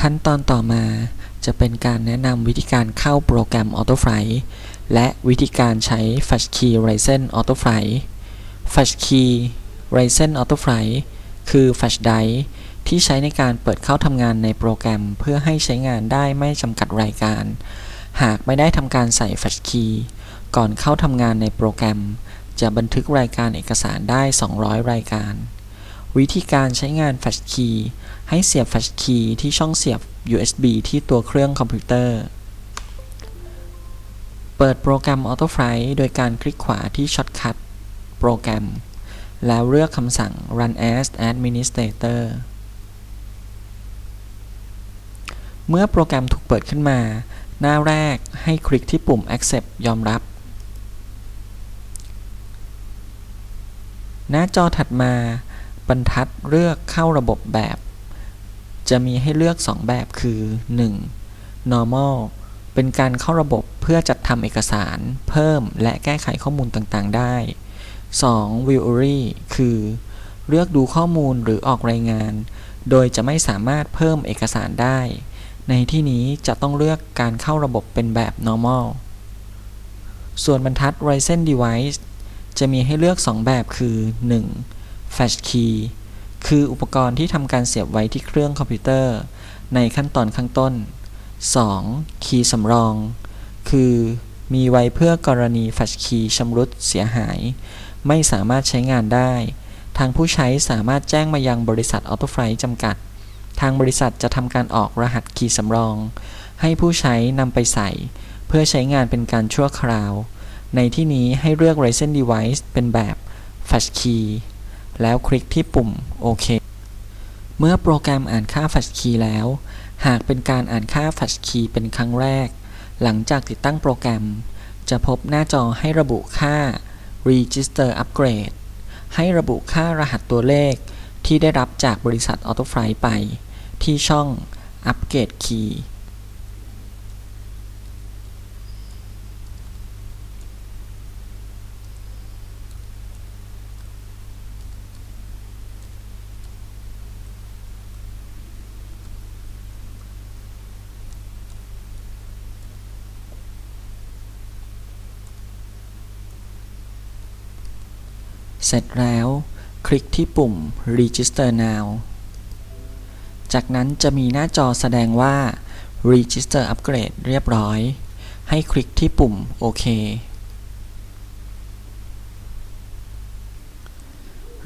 ขั้นตอนต่อมาจะเป็นการแนะนำวิธีการเข้าโปรแกรม AutoFlight และวิธีการใช้ Flash Key Ryzen AutoFlight Flash Key Ryzen AutoFlight คือ Flash Drive ที่ใช้ในการเปิดเข้าทำงานในโปรแกรม เพื่อให้ใช้งานได้ไม่จำกัดรายการ หากไม่ได้ทำการใส่ Flash Key ก่อนเข้าทำงานในโปรแกรม จะบันทึกรายการเอกสารได้ 200 รายการ วิธีการใช้งาน Flash Key ให้เสียบ Flash Key ที่ช่องเสียบ USB ที่ตัวเครื่องคอมพิวเตอร์ เปิดโปรแกรม AutoFlight โดยการคลิกขวาที่ช็อตคัทโปรแกรม แล้วเลือกคำสั่ง Run as Administrator เมื่อโปรแกรมถูกเปิดขึ้นมา หน้าแรกให้คลิกที่ปุ่ม Accept ยอมรับ หน้าจอถัดมา บรรทัดเลือกเข้าระบบแบบ จะมีให้เลือก 2 แบบคือ 1. normal เป็นการเข้าระบบเพื่อจัดทำเอกสาร เพิ่มและแก้ไขข้อมูลต่างๆ ได้ 2. viewery คือ เลือกดูข้อมูลหรือออกรายงาน โดยจะไม่สามารถเพิ่มเอกสารได้ ในที่นี้จะต้องเลือกการเข้าระบบเป็นแบบ normal ส่วนบรรทัด Ryzen Device จะมีให้เลือก 2 แบบคือ 1. Flash Key คืออุปกรณ์ที่ทำการเสียบไว้ที่เครื่องคอมพิวเตอร์ ในขั้นตอนข้างต้น 2. คีย์สำรอง คือมีไว้เพื่อกรณี Flash Key ชำรุดเสียหาย ไม่สามารถใช้งานได้ ทางผู้ใช้สามารถแจ้งมายังบริษัท AutoFlight จำกัด ทางบริษัทจะทำการออกรหัสคีย์สำรอง ให้ผู้ใช้นำไปใส่ เพื่อใช้งานเป็นการชั่วคราว ในที่นี้ให้เลือก Ryzen Device เป็นแบบ Flash Key แล้วคลิกที่ปุ่มโอเคเมื่อโปรแกรมอ่านค่า Flash Key แล้ว หากเป็นการอ่านค่า Flash Key เป็นครั้งแรก หลังจากติดตั้งโปรแกรม จะพบหน้าจอให้ระบุค่า Register Upgrade ให้ระบุค่ารหัสตัวเลขที่ได้รับจากบริษัท AutoFlight ไป ที่ช่อง Upgrade Key เสร็จแล้ว คลิกที่ปุ่ม Register Now จากนั้นจะมีหน้าจอแสดงว่า Register Upgrade เรียบร้อย ให้คลิกที่ปุ่มโอเค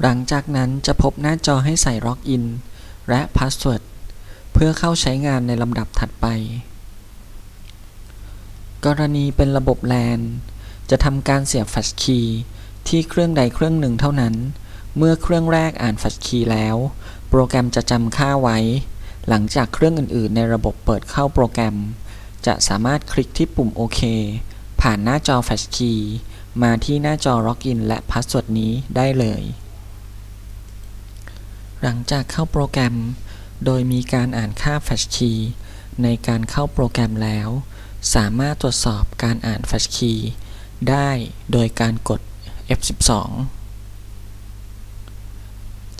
หลังจากนั้นจะพบหน้าจอให้ใส่ล็อกอิน และ Password เพื่อเข้าใช้งานในลำดับถัดไป กรณีเป็นระบบ LAN จะทำการเสียบ Flash Key ที่เครื่องใดเครื่องหนึ่งเท่านั้น เมื่อเครื่องแรกอ่าน Flash Key แล้ว โปรแกรมจะจำค่าไว้ หลังจากเครื่องอื่นๆ ในระบบเปิดเข้าโปรแกรม จะสามารถคลิกที่ปุ่มโอเคผ่านหน้าจอ Flash Key มาที่หน้าจอ Login และ Password นี้ได้เลย หลังจากเข้าโปรแกรม โดยมีการอ่านค่า Flash Key ในการเข้าโปรแกรมแล้ว สามารถตรวจสอบการอ่าน Flash Key ได้โดยการกด F12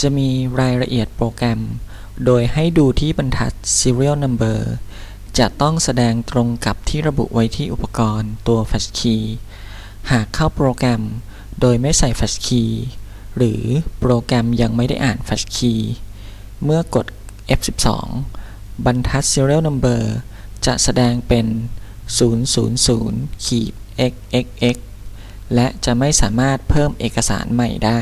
จะมีรายละเอียดโปรแกรม โดยให้ดูที่บรรทัด Serial Number จะต้องแสดงตรงกับที่ระบุไว้ที่อุปกรณ์ตัว Flash Key หากเข้าโปรแกรม โดยไม่ใส่ Flash Key หรือโปรแกรมยังไม่ได้อ่าน Flash Key เมื่อกด F12 บรรทัด Serial Number จะแสดงเป็น 000ขีด xxx และจะไม่สามารถเพิ่มเอกสารใหม่ได้